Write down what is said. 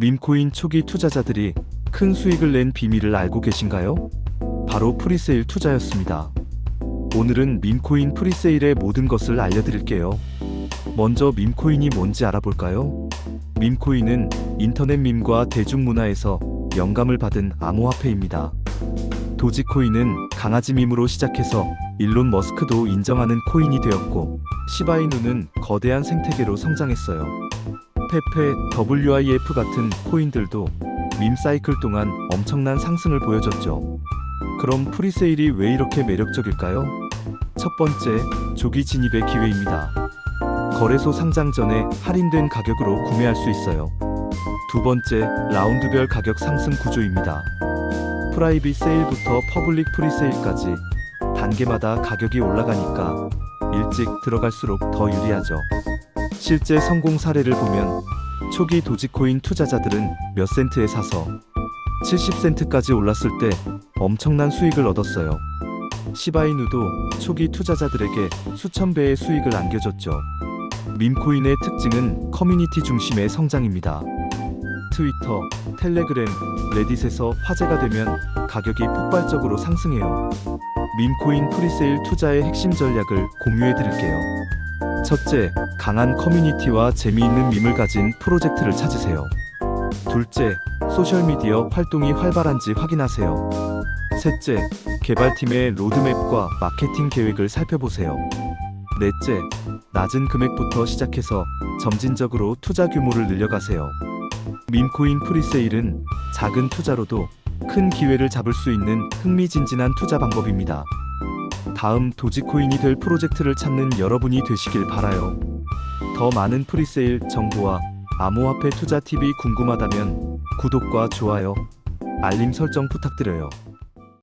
밈코인 초기 투자자들이 큰 수익을 낸 비밀을 알고 계신가요? 바로 프리세일 투자였습니다. 오늘은 밈코인 프리세일의 모든 것을 알려드릴게요. 먼저 밈코인이 뭔지 알아볼까요? 밈코인은 인터넷 밈과 대중문화에서 영감을 받은 암호화폐입니다. 도지코인은 강아지 밈으로 시작해서 일론 머스크도 인정하는 코인이 되었고 시바이누는 거대한 생태계로 성장했어요. 페페, WIF 같은 코인들도 밈 사이클 동안 엄청난 상승을 보여줬죠. 그럼 프리세일이 왜 이렇게 매력적일까요? 첫 번째, 조기 진입의 기회입니다. 거래소 상장 전에 할인된 가격으로 구매할 수 있어요. 두 번째, 라운드별 가격 상승 구조입니다. 프라이빗 세일부터 퍼블릭 프리세일까지 단계마다 가격이 올라가니까 일찍 들어갈수록 더 유리하죠. 실제 성공 사례를 보면 초기 도지코인 투자자들은 몇 센트에 사서 70센트까지 올랐을 때 엄청난 수익을 얻었어요. 시바이누도 초기 투자자들에게 수천 배의 수익을 안겨줬죠. 밈코인의 특징은 커뮤니티 중심의 성장입니다. 트위터, 텔레그램, 레딧에서 화제가 되면 가격이 폭발적으로 상승해요. 밈코인 프리세일 투자의 핵심 전략을 공유해 드릴게요. 첫째, 강한 커뮤니티와 재미있는 밈을 가진 프로젝트를 찾으세요. 둘째, 소셜미디어 활동이 활발한지 확인하세요. 셋째, 개발팀의 로드맵과 마케팅 계획을 살펴보세요. 넷째, 낮은 금액부터 시작해서 점진적으로 투자 규모를 늘려가세요. 밈코인 프리세일은 작은 투자로도 큰 기회를 잡을 수 있는 흥미진진한 투자 방법입니다. 다음 도지코인이 될 프로젝트를 찾는 여러분이 되시길 바라요. 더 많은 프리세일 정보와 암호화폐 투자 팁이 궁금하다면 구독과 좋아요, 알림 설정 부탁드려요.